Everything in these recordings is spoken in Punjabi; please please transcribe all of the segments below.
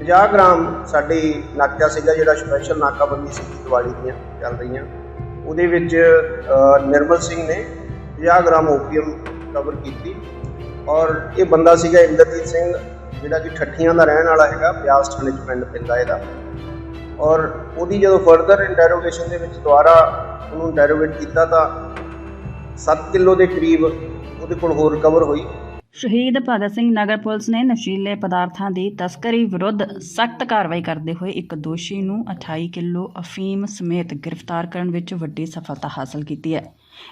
50 ਗ੍ਰਾਮ ਸਾਡੀ ਨਾਕਾ ਸੀਗਾ ਜਿਹੜਾ ਸਪੈਸ਼ਲ ਨਾਕਾਬੰਦੀ ਸੀ ਦੀਵਾਲੀ ਦੀਆਂ ਚੱਲ ਰਹੀਆਂ। ਉਹਦੇ ਵਿੱਚ ਨਿਰਮਲ ਸਿੰਘ ਨੇ 50 ਗ੍ਰਾਮ ਓਪੀਅਮ ਕਵਰ ਕੀਤੀ। ਔਰ ਇਹ ਬੰਦਾ ਸੀਗਾ ਇੰਦਰਜੀਤ ਸਿੰਘ, ਜਿਹੜਾ ਕਿ ਠੱਠੀਆਂ ਦਾ ਰਹਿਣ ਵਾਲਾ ਹੈਗਾ, ਬਿਆਸ ਥਾਣੇ ਚ ਪਿੰਡ ਪੈਂਦਾ ਇਹਦਾ ਔਰ ਉਹਦੀ ਜਦੋਂ ਫਰਦਰ ਇੰਟਰੋਗੇਸ਼ਨ ਦੇ ਵਿੱਚ ਦੁਬਾਰਾ ਉਹਨੂੰ ਇੰਟਰੋਗੇਟ ਕੀਤਾ ਤਾਂ 7 ਕਿਲੋ ਦੇ ਕਰੀਬ ਉਹਦੇ ਕੋਲ ਹੋਰ ਰਿਕਵਰ ਹੋਈ। ਸ਼ਹੀਦ ਭਗਤ ਸਿੰਘ ਨਗਰ ਪੁਲਿਸ ਨੇ ਨਸ਼ੀਲੇ ਪਦਾਰਥਾਂ ਦੀ ਤਸਕਰੀ ਵਿਰੁੱਧ ਸਖਤ ਕਾਰਵਾਈ ਕਰਦੇ ਹੋਏ ਇੱਕ ਦੋਸ਼ੀ ਨੂੰ 28 ਕਿਲੋ ਅਫੀਮ ਸਮੇਤ ਗ੍ਰਿਫਤਾਰ ਕਰਨ ਵਿੱਚ ਵੱਡੀ ਸਫਲਤਾ ਹਾਸਲ ਕੀਤੀ ਹੈ।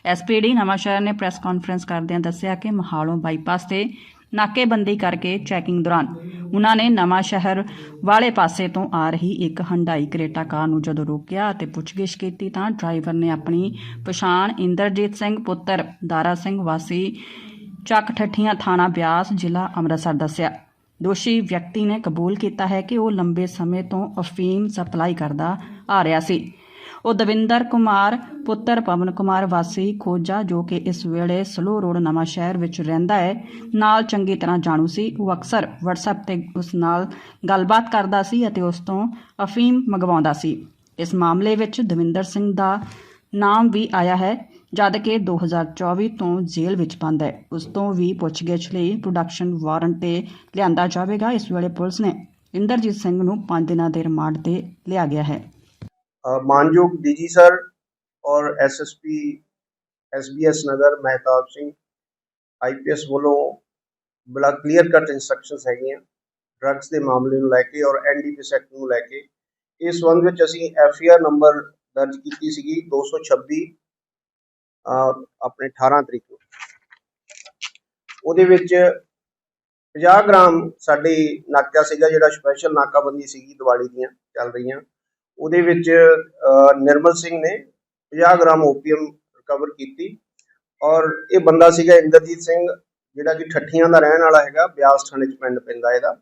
ਐਸਪੀਡੀ ਨਵਾਂਸ਼ਹਿਰ ਨੇ ਪ੍ਰੈਸ ਕਾਨਫਰੰਸ ਕਰਦਿਆਂ ਦੱਸਿਆ ਕਿ ਮਹਾਲੋਂ ਬਾਈਪਾਸ ਤੇ ਨਾਕੇਬੰਦੀ ਕਰਕੇ ਚੈਕਿੰਗ ਦੌਰਾਨ ਉਹਨਾਂ ਨੇ ਨਵਾਂ ਸ਼ਹਿਰ ਵਾਲੇ ਪਾਸੇ ਤੋਂ ਆ ਰਹੀ ਇੱਕ ਹੰਡਾਈ ਕਰੇਟਾ ਕਾਰ ਨੂੰ ਜਦੋਂ ਰੋਕਿਆ ਅਤੇ ਪੁੱਛਗਿੱਛ ਕੀਤੀ ਤਾਂ ਡਰਾਈਵਰ ਨੇ ਆਪਣੀ ਪਛਾਣ ਇੰਦਰਜੀਤ ਸਿੰਘ, ਪੁੱਤਰ ਦਾਰਾ ਸਿੰਘ ਵਾਸੀ ਚੱਕ ਠੱਠੀਆਂ ਥਾਣਾ ਬਿਆਸ, ਜ਼ਿਲ੍ਹਾ ਅੰਮ੍ਰਿਤਸਰ ਦੱਸਿਆ। ਦੋਸ਼ੀ ਵਿਅਕਤੀ ਨੇ ਕਬੂਲ ਕੀਤਾ ਹੈ ਕਿ ਉਹ ਲੰਬੇ ਸਮੇਂ ਤੋਂ ਅਫੀਮ ਸਪਲਾਈ ਕਰਦਾ ਆ ਰਿਹਾ ਸੀ। ਉਹ ਦਵਿੰਦਰ ਕੁਮਾਰ, ਪੁੱਤਰ ਪਵਨ ਕੁਮਾਰ ਵਾਸੀ ਖੋਜਾ, ਜੋ ਕਿ ਇਸ ਵੇਲੇ ਸਲੋ ਰੋਡ ਨਵਾਂ ਸ਼ਹਿਰ ਵਿੱਚ ਰਹਿੰਦਾ ਹੈ, ਨਾਲ ਚੰਗੀ ਤਰ੍ਹਾਂ ਜਾਣੂ ਸੀ। ਉਹ ਅਕਸਰ WhatsApp ਤੇ ਉਸ ਨਾਲ ਗੱਲਬਾਤ ਕਰਦਾ ਸੀ ਅਤੇ ਉਸ ਤੋਂ ਅਫੀਮ ਮੰਗਵਾਉਂਦਾ ਸੀ। ਇਸ ਮਾਮਲੇ ਵਿੱਚ ਦਵਿੰਦਰ ਸਿੰਘ ਦਾ ਨਾਮ ਵੀ ਆਇਆ ਹੈ। ਜਦ ਕਿ 2024 ਤੋਂ ਜੇਲ੍ਹ ਵਿੱਚ ਬੰਦ ਹੈ। ਉਸ ਤੋਂ ਵੀ ਪੁੱਛਗਿੱਛ ਲਈ ਪ੍ਰੋਡਕਸ਼ਨ ਵਾਰੰਟ ਤੇ ਲਿਆਂਦਾ ਜਾਵੇਗਾ। ਇਸ ਵੇਲੇ ਪੁਲਿਸ ਨੇ ਇੰਦਰਜੀਤ ਸਿੰਘ ਨੂੰ 5 ਦਿਨਾਂ ਦੇ ਰਿਮਾਂਡ ਤੇ ਲਿਆ ਗਿਆ ਹੈ। ਮਾਨਯੋਗ ਡੀਜੀ ਸਰ ਔਰ SSP SBS Nagar Mehtab Singh IPS ਵੱਲੋਂ ਬੜਾ ਕਲੀਅਰ ਕੱਟ ਇਨਸਟਰਕਸ਼ਨਸ ਹੈਗੀਆਂ ਡਰੱਗਸ ਦੇ ਮਾਮਲੇ ਨੂੰ ਲੈ ਕੇ ਔਰ ਐਨਡੀਪੀਐਸ ਐਕਟ ਨੂੰ ਲੈ ਕੇ। ਇਸ ਸੰਬੰਧ ਵਿੱਚ ਅਸੀਂ ਐਫਆਈਆਰ ਨੰਬਰ ਦਰਜ ਕੀਤੀ ਸੀਗੀ 226 ਅ, ਆਪਣੇ 18 ਤਰੀਕ ਨੂੰ। ਉਹਦੇ ਵਿੱਚ 50 ਗ੍ਰਾਮ ਸਾਡੀ ਨਾਕਾ ਸੀਗਾ, ਜਿਹੜਾ ਸਪੈਸ਼ਲ ਨਾਕਾਬੰਦੀ ਸੀਗੀ ਦੀਵਾਲੀ ਦੀਆਂ, ਚੱਲ ਰਹੀਆਂ। ਉਹਦੇ ਵਿੱਚ ਨਿਰਮਲ ਸਿੰਘ ਨੇ 50 ਗ੍ਰਾਮ ਓਪੀਅਮ ਰਿਕਵਰ ਕੀਤੀ। ਔਰ ਇਹ ਬੰਦਾ ਸੀਗਾ ਇੰਦਰਜੀਤ ਸਿੰਘ, ਜਿਹੜਾ ਕਿ ਠੱਠੀਆਂ ਦਾ ਰਹਿਣ ਵਾਲਾ ਹੈਗਾ, ਬਿਆਸ ਥਾਣੇ ਚ ਪਿੰਡ ਪੈਂਦਾ ਇਹਦਾ।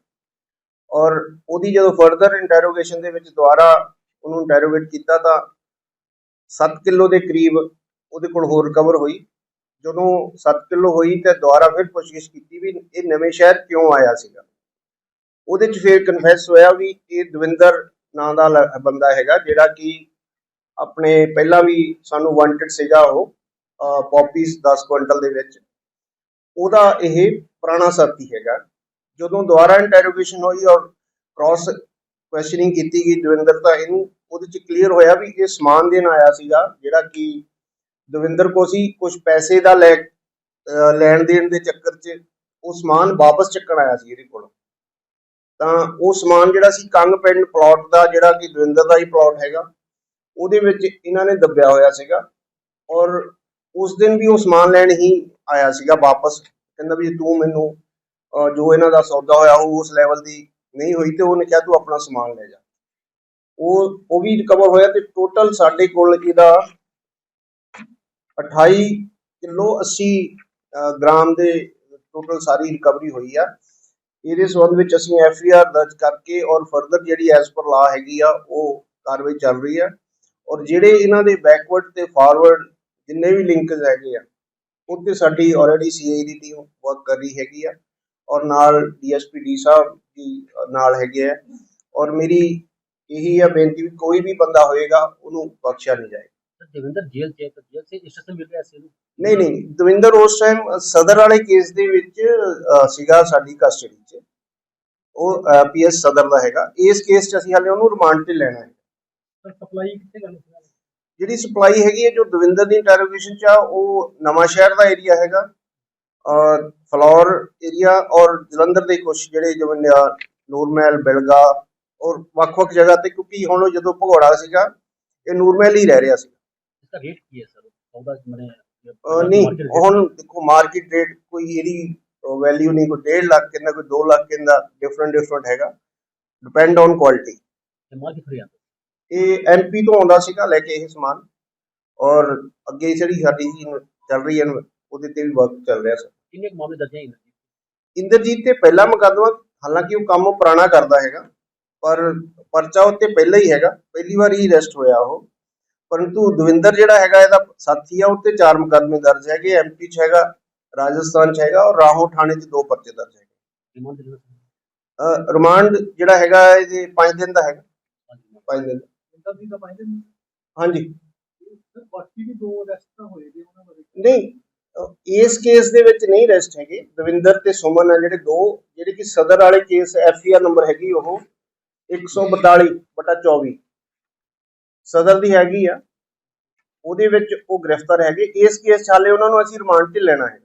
ਔਰ ਉਹਦੀ ਜਦੋਂ ਫਰਦਰ ਇੰਟਰੋਗੇਸ਼ਨ ਦੇ ਵਿੱਚ ਦੁਬਾਰਾ ਉਹਨੂੰ ਇੰਟਰੋਗੇਟ ਕੀਤਾ ਤਾਂ 7 ਕਿਲੋ ਦੇ ਕਰੀਬ ਉਹਦੇ ਕੋਲ ਹੋਰ ਰਿਕਵਰ ਹੋਈ। ਜਦੋਂ 7 ਕਿਲੋ ਹੋਈ ਤੇ ਦੁਬਾਰਾ ਫਿਰ ਪੁੱਛਗਿੱਛ ਕੀਤੀ ਵੀ ਇਹ ਨਵੇਂ ਸ਼ਹਿਰ ਕਿਉਂ ਆਇਆ ਸੀਗਾ। ਉਹਦੇ ਚ ਫਿਰ ਕਨਫੈਸ ਹੋਇਆ ਵੀ ਇਹ ਦਵਿੰਦਰ ਨਾਂ ਦਾ ਬੰਦਾ ਹੈਗਾ ਜਿਹੜਾ ਕਿ ਆਪਣੇ ਪਹਿਲਾਂ ਵੀ ਸਾਨੂੰ ਵਾਂਟਡ ਸੀਗਾ ਉਹ ਪੌਪੀਸ 10 ਕੁਇੰਟਲ ਦੇ ਵਿੱਚ। ਉਹਦਾ ਇਹ ਪੁਰਾਣਾ ਸਾਥੀ ਹੈਗਾ। ਜਦੋਂ ਦੁਬਾਰਾ ਇੰਟਰੋਗੇਸ਼ਨ ਹੋਈ ਔਰ ਕ੍ਰਾਸ ਕੁਐਸਚਨਿੰਗ ਕੀਤੀ ਗਈ ਦਵਿੰਦਰ ਤਾਂ ਇਹਨੂੰ, ਉਹਦੇ ਚ ਕਲੀਅਰ ਹੋਇਆ ਵੀ ਇਹ ਸਮਾਨ ਦੇਣ ਆਇਆ ਸੀਗਾ ਜਿਹੜਾ ਕਿ ਦਵਿੰਦਰ ਕੋ ਸੀ ਕੁਝ ਪੈਸੇ ਦਾ ਲੈ ਲੈਣ ਦੇਣ ਦੇ ਚੱਕਰ 'ਚ ਉਹ ਸਮਾਨ ਵਾਪਸ ਚੱਕਣ ਆਇਆ ਸੀ ਇਹਦੇ ਕੋਲ। ਤਾਂ ਉਹ ਸਮਾਨ ਜਿਹੜਾ ਸੀ ਕੰਗ ਪਿੰਡ ਪਲਾਟ ਦਾ ਜਿਹੜਾ ਕਿ ਦਵਿੰਦਰ ਦਾ ਹੀ ਪਲਾਟ ਹੈਗਾ, ਉਹਦੇ ਵਿੱਚ ਇਹਨਾਂ ਨੇ ਦੱਬਿਆ ਹੋਇਆ ਸੀਗਾ ਔਰ ਉਸ ਦਿਨ ਵੀ ਉਹ ਸਮਾਨ ਲੈਣ ਹੀ ਆਇਆ ਸੀਗਾ ਵਾਪਸ। ਕਹਿੰਦਾ ਵੀ ਤੂੰ ਮੈਨੂੰ ਜੋ ਇਹਨਾਂ ਦਾ ਸੌਦਾ ਹੋਇਆ ਉਹ ਉਸ ਲੈਵਲ ਦੀ ਨਹੀਂ ਹੋਈ ਤੇ ਉਹਨੇ ਕਿਹਾ ਤੂੰ ਆਪਣਾ ਸਮਾਨ ਲੈ ਜਾ। ਉਹ ਉਹ ਵੀ ਰਿਕਵਰ ਹੋਇਆ ਤੇ ਟੋਟਲ ਸਾਡੇ ਕੋਲ ਇਹਦਾ 28 ਕਿਲੋ 80 ਗ੍ਰਾਮ ਦੇ ਟੋਟਲ ਸਾਰੀ ਰਿਕਵਰੀ ਹੋਈ ਆ। ਇਹਦੇ ਸੰਬੰਧ ਵਿੱਚ ਅਸੀਂ ਐਫ ਆਈ ਆਰ ਦਰਜ ਕਰਕੇ ਔਰ ਫਰਦਰ ਜਿਹੜੀ ਐਸ ਪਰ ਲਾ ਹੈਗੀ ਆ, ਉਹ ਕਾਰਵਾਈ ਚੱਲ ਰਹੀ ਆ। ਔਰ ਜਿਹੜੇ ਇਹਨਾਂ ਦੇ ਬੈਕਵਰਡ ਤੇ ਫਾਰਵਰਡ ਜਿੰਨੇ ਵੀ ਲਿੰਕਸ ਹੈਗੇ ਆ ਉੱਤੇ ਸਾਡੀ ਆਲਰੇਡੀ ਸੀਆਈ ਦੀ ਟੀਮ ਵਰਕ ਕਰ ਰਹੀ ਹੈਗੀ ਆ। ਔਰ ਨਾਲ ਡੀਐਸਪੀ ਡੀ ਸਾਹਿਬ ਵੀ ਨਾਲ ਹੈਗੇ ਆ। ਔਰ ਮੇਰੀ ਇਹੀ ਆ ਬੇਨਤੀ ਵੀ ਕੋਈ ਵੀ ਬੰਦਾ ਹੋਏਗਾ, ਉਹਨੂੰ ਬਖਸ਼ਿਆ ਨਹੀਂ ਦੇਵਿੰਦਰ ਜੇਲ੍ਹ ਚ ਹੈ ਜੇਲ੍ਹ ਸੇ ਇਸ਼ਤਨ ਮਿਲ ਰਿਹਾ ਸੀ ਨਹੀਂ ਨਹੀਂ ਦਵਿੰਦਰ ਉਸ ਟਾਈਮ ਸਦਰ ਵਾਲੇ ਕੇਸ ਦੇ ਵਿੱਚ ਸੀਗਾ ਸਾਡੀ ਕਸਟਡੀ 'ਚ। ਉਹ ਪੀਐਸ ਸਦਰ ਦਾ ਹੈਗਾ। ਇਸ ਕੇਸ 'ਚ ਅਸੀਂ ਹਾਲੇ ਉਹਨੂੰ ਰਿਮਾਂਡ ਤੇ ਲੈਣਾ ਹੈ। ਸਰ ਸਪਲਾਈ ਕਿੱਥੇ ਗੱਲ ਸੀ ਜਿਹੜੀ ਸਪਲਾਈ ਹੈਗੀ ਹੈ ਜੋ ਦਵਿੰਦਰ ਦੀ ਇੰਟਰੋਗੇਸ਼ਨ 'ਚ ਆ ਉਹ ਨਵਾਂ ਸ਼ਹਿਰ ਦਾ ਏਰੀਆ ਹੈਗਾ। ਔਰ ਫਲੌਰ ਏਰੀਆ ਔਰ ਜਲੰਧਰ ਦੇ ਕੁਝ ਜਿਹੜੇ ਜਿਵੇਂ ਨੂਰਮਹਿਲ ਬਿਲਗਾ ਔਰ ਵੱਖ-ਵੱਖ ਜਗ੍ਹਾ ਤੇ ਕਿਉਂਕਿ ਹੁਣ ਜਦੋਂ ਭਗੌੜਾ ਸੀਗਾ ਇਹ ਨੂਰਮਹਿਲ ਹੀ ਰਹਿ ਰਿਹਾ ਸੀ। इसका रेट की है सर सौदा मैंने ਅਹ ਨਹੀਂ ਹੁਣ ਦੇਖੋ ਮਾਰਕੀਟ ਰੇਟ ਕੋਈ ਇਹਦੀ ਵੈਲਿਊ ਨਹੀਂ ਕੋਈ 1.5 ਲੱਖ ਕਿੰਨਾ ਕੋਈ 2 ਲੱਖ ਕਿੰਨਾ ਡਿਫਰੈਂਟ ਡਿਫਰੈਂਟ ਹੈਗਾ ਡਿਪੈਂਡ ਔਨ ਕੁਆਲਿਟੀ माल की फ्री आता ਇਹ ਐਮਪੀ ਤੋਂ ਆਉਂਦਾ ਸੀਗਾ ਲੈ ਕੇ ਇਹ ਸਮਾਨ ਔਰ ਅੱਗੇ ਜਿਹੜੀ ਸਾਡੀ ਜੀ ਚੱਲ ਰਹੀ ਹੈ ਉਹਦੇ ਤੇ ਵੀ ਵਰਕ ਚੱਲ ਰਿਹਾ ਸਰ कितने के मामले दर्ज हैं इनके? ਇੰਦਰਜੀਤ ਤੇ ਪਹਿਲਾ ਮੁਕੱਦਮਾ ਹਾਲਾਂਕਿ ਉਹ ਕੰਮ ਪੁਰਾਣਾ ਕਰਦਾ ਹੈਗਾ ਪਰ ਪਰਚਾ ਉੱਤੇ ਪਹਿਲਾਂ ਹੀ ਹੈਗਾ ਪਹਿਲੀ ਵਾਰ ਹੀ ਅਰੈਸਟ ਹੋਇਆ ਉਹ ਪਰੰਤੂ ਦਵਿੰਦਰ ਜਿਹੜਾ ਹੈਗਾ ਇਹਦਾ ਸਾਥੀ ਆ ਉੱਤੇ ਚਾਰ ਮੁਕਦਮੇ ਦਰਜ ਹੈਗੇ ਐਮਪੀ 'ਚ ਹੈਗਾ ਰਾਜਸਥਾਨ 'ਚ ਹੈਗਾ ਔਰ ਰਾਹੋਂ ਥਾਣੇ 'ਚ ਦੋ ਪਰਚੇ ਦਰਜ ਹੈਗੇ। ਰਿਮਾਂਡ ਜਿਹੜਾ ਹੈਗਾ ਇਹਦੇ 5 ਦਿਨ ਦਾ ਹੈਗਾ। 5 ਦਿਨ। ਹਾਂਜੀ। ਬਾਕੀ ਵੀ ਦੋ ਅਰੈਸਟ ਹੋਏ ਨੇ ਉਹਨਾਂ ਬਾਰੇ। ਨਹੀਂ ਇਸ ਕੇਸ ਦੇ ਵਿੱਚ ਨਹੀਂ ਅਰੈਸਟ ਹੈਗੇ। ਦਵਿੰਦਰ ਤੇ ਸੁਮਨ ਆ ਜਿਹੜੇ ਦੋ ਜਿਹੜੇ ਕਿ ਸਦਰ ਵਾਲੇ ਕੇਸ ਐਫਆਰ ਨੰਬਰ ਹੈਗੀ ਉਹ 142 ਬਟਾ 24 ਸਦਰ ਦੀ ਹੈਗੀ ਆ, ਉਹਦੇ ਵਿੱਚ ਉਹ ਗ੍ਰਿਫਤਾਰ ਹੈਗੇ। ਇਸ ਕੇਸ 'ਚ ਹਾਲੇ ਉਹਨਾਂ ਨੂੰ ਅਸੀਂ ਰਿਮਾਂਡ 'ਤੇ ਲੈਣਾ ਹੈ।